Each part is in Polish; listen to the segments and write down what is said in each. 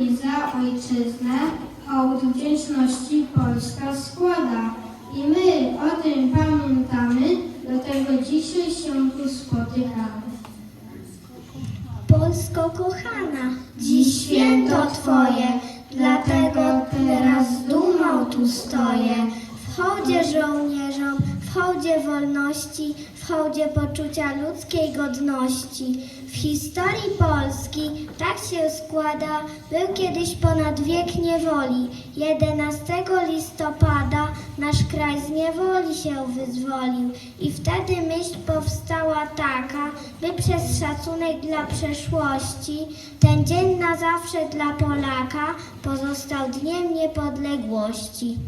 I za ojczyznę hołd wdzięczności Polska składa. I my o tym pamiętamy, dlatego dzisiaj się tu spotykamy. Polsko kochana, dziś święto Twoje, dlatego teraz z dumą tu stoję. W hołdzie żołnierzom, w hołdzie wolności, hołdzie poczucia ludzkiej godności. W historii Polski tak się składa, był kiedyś ponad wiek niewoli. 11 listopada nasz kraj z niewoli się wyzwolił i wtedy myśl powstała taka, by przez szacunek dla przeszłości ten dzień na zawsze dla Polaka pozostał dniem niepodległości.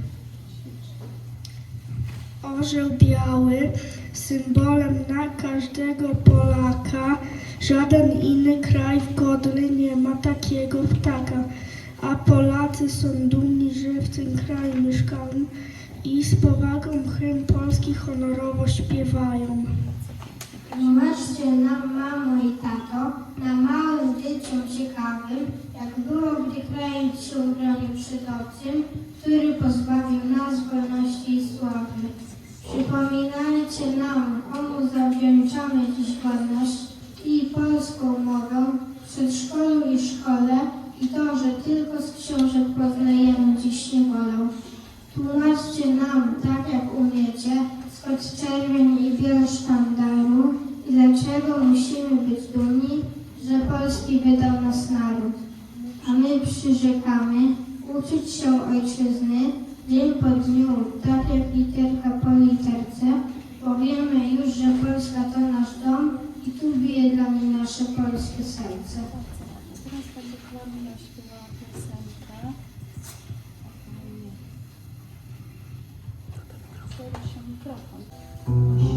Orzeł biały, symbolem na każdego Polaka. Żaden inny kraj w godny nie ma takiego ptaka. A Polacy są dumni, że w tym kraju mieszkają i z powagą hymn polski honorowo śpiewają. Tłumaczcie nam, mamo i tato, na małym dzieciom ciekawym, jak było, gdy kraj się bronił przed obcym, który pozbawił Klaudia śpiewała piosenkę. Się mikrofon.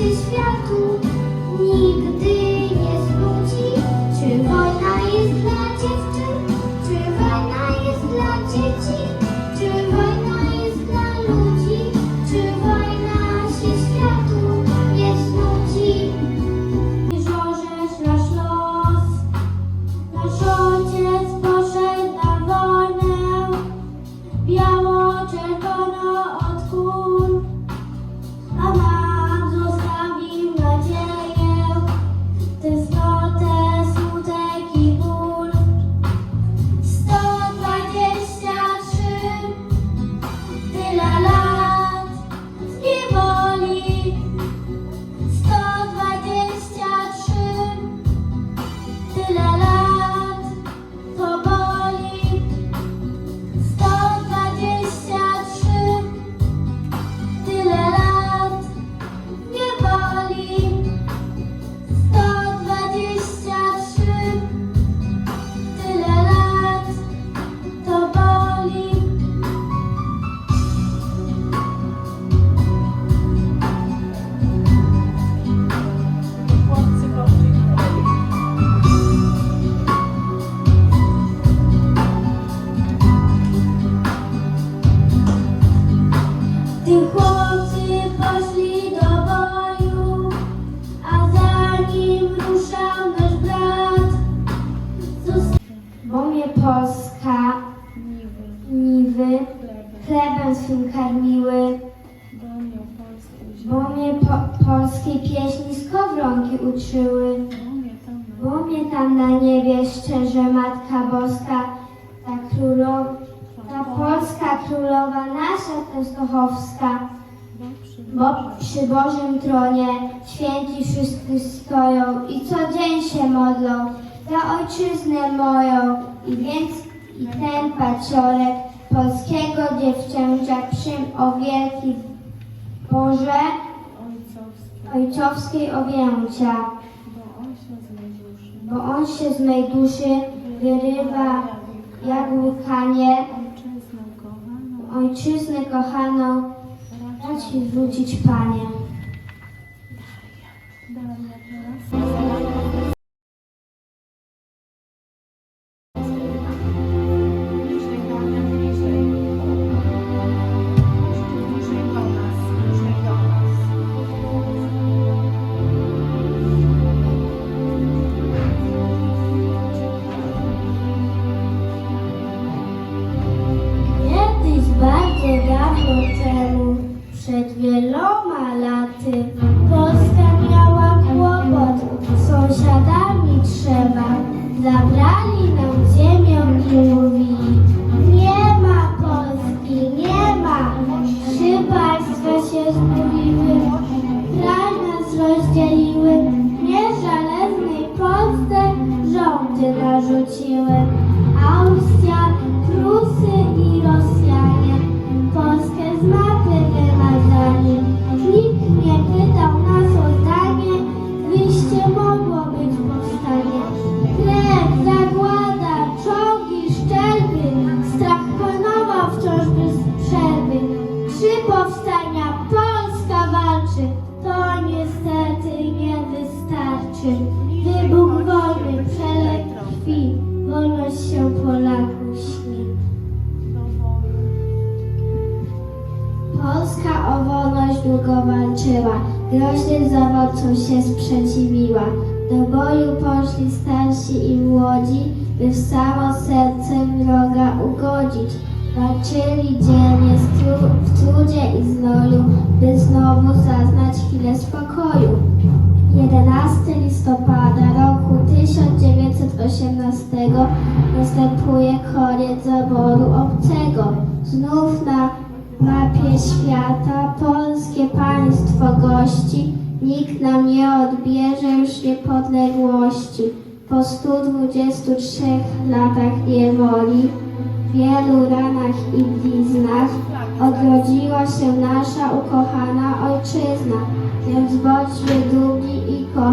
Здесь la la przy Bożym tronie, święci wszyscy stoją i co dzień się modlą za ojczyznę moją. I więc i ten paciorek polskiego dziewczęcia przym o wielki Boże ojcowskiej objęcia. Bo on się z mej duszy wyrywa jak łykanie ojczyznę kochaną Dać i wrócić, Panie. by samo sercem wroga ugodzić. Walczyli dzielnie w trudzie i znoju, by znowu zaznać chwilę spokoju. 11 listopada roku 1918 następuje koniec zaboru obcego. Znów na mapie świata polskie państwo gości, nikt nam nie odbierze już niepodległości. Po 123 latach niewoli, wielu ranach i bliznach, odrodziła się nasza ukochana ojczyzna, więc bądźmy dumni i kochani.